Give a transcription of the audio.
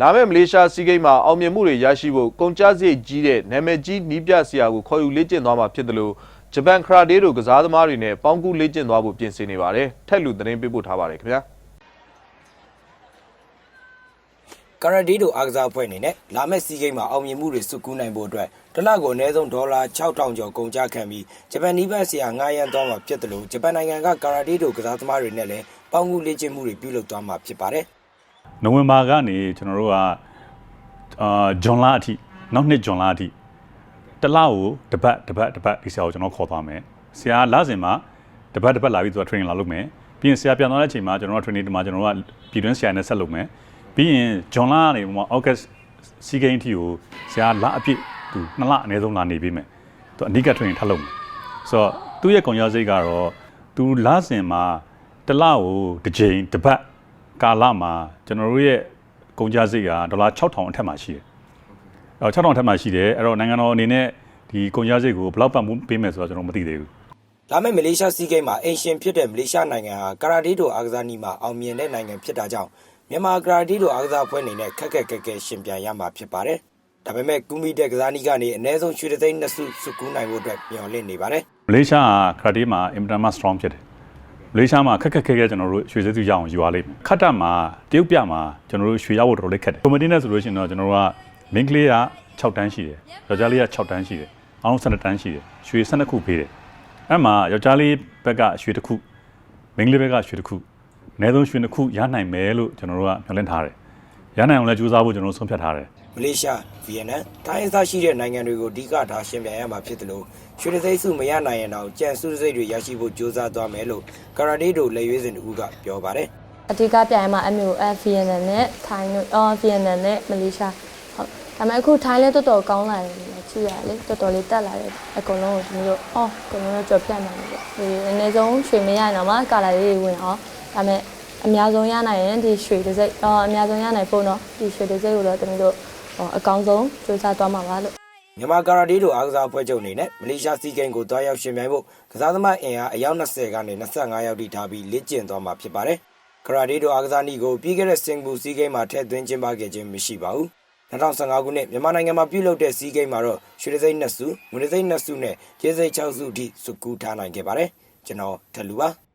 လာမယ့်မလေးရှားစီးကိမ်းမှာအောင်မြင်မှုတွေရရှိဖို့ကုန်ကျစရိတ်ကြီးတဲ့နာမည်ကြီးနီးပြဆရာကိုခေါ်ယူလေ့ကျင့်သွားမှာဖြစ်တယ်လို့ဂျပန်ခရာတေးတို့ကစားသမားတွေနဲ့ပေါင်းကူလေ့ကျင့်သွားဖို့ပြင်ဆင်နေပါတယ်ထက်လူသတင်းပေးပို့ထားပါတယ်ခင်ဗျာကာရာဒီတို့အားကစားအဖွဲ့အနေနဲ့လာမယ့်စီးဂိမ်းမှာအောင်မြင်မှုတွေစုကူးနိုင်ဖို့အတွက်တစ်လကိုအနည်းဆုံးဒေါ်လာ6000ကျော်ကုန်ကျခံပြီးဂျပန်နီးပန်းဆရာငှားရမ်းသွားမှာဖြစ်တယ်လို့ဂျပန်နိုင်ငံကကာရာဒီတို့ကစားသမားတွေနဲ့လည်းပေါင်းကူလေ့ကျင့်မှုတွေပြုလုပ်သွားမှာဖြစ်ပါတယ် နိုဝင်ဘာကနေကျွန်တော်တို့ကအာဂျွန်လာအထိနောက်နှစ်ဂျွန်လာအထိတစ်လကိုတစ်ပတ်တစ်ပတ်တစ်ပတ်ဒီဆရာကိုကျွန်တော်ခေါ်သွားမယ်ဆရာလစဉ်မှာတစ်ပတ်တစ်ပတ်လာပြီးသူက training လာလုပ်မယ်ပြီးရင်ဆရာပြန်သွားတဲ့အချိန်မှာကျွန်တော်တို့ training ဒီမှာကျွန်တော်တို့ကပြည်တွင်းဆရာနဲ့ဆက်လုပ်မယ်ပြီးရင်ဂျွန်လာကနေပေါ့ August စီဂိမ်းအထိကိုဆရာလအပြည့်သူနှစ်လအနည်းဆုံးလာနေပြီးမယ်သူအနိက training ထပ်လုပ်မယ်ဆိုတော့သူ့ရဲ့ကုန်ရစိတ်ကတော့သူလစဉ်မှာတစ်လကိုတစ်ကြိမ်တစ်ပတ် ကာလမှာကျွန်တော်တို့ရဲ့ကုန်ကျစရိတ်ကဒေါ်လာ6000အထက်မှာရှိတယ်။အဲတော့6000အထက်မှာရှိတယ်။အဲ့တော့နိုင်ငံတော်အနေနဲ့ဒီကုန်ကျစရိတ်ကိုဘယ်လောက်ပတ်မှုပေးမယ်ဆိုတော့ကျွန်တော်မသိသေးဘူး။လာမယ့်မလေးရှားစီးဂိမ်းမှာအင်ရှင်ဖြစ်တဲ့မလေးရှားနိုင်ငံဟာကာရာဒီတို့အားကစားနည်းမှာအောင်မြင်တဲ့နိုင်ငံဖြစ်တာကြောင့်မြန်မာကာရာဒီတို့အားကစားအဖွဲ့အနေနဲ့ခက်ခက်ခက်ခဲရှင်ပြန်ရမှာဖြစ်ပါတယ်ဒါပေမဲ့ကူမီတဲ့ကစားနည်းကနေအနည်းဆုံးရွှေတသိန်းနှစ်စုစုကူးနိုင်ဖို့အတွက်မျှော်လင့်နေပါတယ်မလေးရှားကခရတီမှာအင်တာမတ် strong ဖြစ်တယ်မ လေးရှားမှာခက်ခက်ခဲခဲကျွန်တော်တို့ရွှေစည်းစုရအောင်ယူရလိမ့်မယ်ခတ်တက်မှာတရုတ်ပြမှာကျွန်တော်တို့ရွှေရဖို့တော်တော်လေးခက်တယ်ကွန်မတီနဲ့ဆိုလို့ရှိရင်တော့ကျွန်တော်တို့ကမင်းကလေးက6တန်းရှိတယ်ယောက်ျားလေးက6တန်းရှိတယ်အားလုံး12တန်းရှိတယ်ရွှေ12ခုပေးတယ်အဲ့မှာယောက်ျားလေးဘက်ကရွှေတစ်ခုမင်းကလေးဘက်ကရွှေတစ်ခုအနည်းဆုံးရွှေတစ်ခုရနိုင်မယ်လို့ကျွန်တော်တို့ကမျှော်လင့်ထားတယ် ရနိုင်အောင်လည်းကြိုးစားဖို့ကျွန်တော်တို့ဆုံးဖြတ်ထားတယ်မလေးရှားဗီယက်နမ်ထိုင်းအစရှိတဲ့နိုင်ငံတွေကိုအဓိကထားရှင်ပြန်ရမှာဖြစ်တယ်လို့ရွှေတသိန်းစုမရနိုင်ရင်တော့ကြံစုစိတ်တွေရရှိဖို့ကြိုးစားသွားမယ်လို့ကာရာဒီတို့လက်ရွေးစင်တူကပြောပါတယ်အဓိကပြိုင်မှာ MOF VNN နဲ့ထိုင်းတို့အော် VNN နဲ့မလေးရှားဟုတ်ဒါပေမဲ့အခုထိုင်းလည်းတော်တော်ကောင်းလာတယ်ကြည့်ရလေတော်တော်လေးတက်လာတယ်အကုန်လုံးကိုဒီမျိုးအော်အကုန်လုံးကြော်ပြတ်နိုင်တယ်ပေါ့ဒီအနည်းဆုံးရွှေမရရင်တော့မှကာလာလေးတွေဝင်အောင်ဒါပေမဲ့ အများဆုံးရနိုင်ရင်ဒီရွှေတစ်စိတ်အော်အများဆုံးရနိုင်ဖို့နော်ဒီရွှေတစ်စိတ်ကိုတော့တမီးတို့ဟိုအကောင်းဆုံးစူးစမ်းသွားမှာပါလို့မြန်မာကာရာဒီတို့အားကစားအဖွဲ့ချုပ်အနေနဲ့မလေးရှားစီးဂိမ်းကိုတွားရောက်ရှင်ပြိုင်ဖို့ကစားသမားအင်အားအယောက်20ကနေ25ယောက်ထိထားပြီးလေ့ကျင့်သွားမှာဖြစ်ပါတယ်။ကာရာဒီတို့အားကစားနည်းကိုပြီးခဲ့တဲ့စင်ကာပူစီးဂိမ်းမှာထည့်သွင်းကျင်းပခဲ့ခြင်းမရှိပါဘူး။2015ခုနှစ်မြန်မာနိုင်ငံမှာပြုလုပ်တဲ့စီးဂိမ်းမှာတော့ရွှေတသိန်း2စု၊ငွေတသိန်း2စုနဲ့ကျေးစိတ်6စုအထိစုကူးထားနိုင်ခဲ့ပါတယ်။ကျွန်တော်ထက်လူပါ။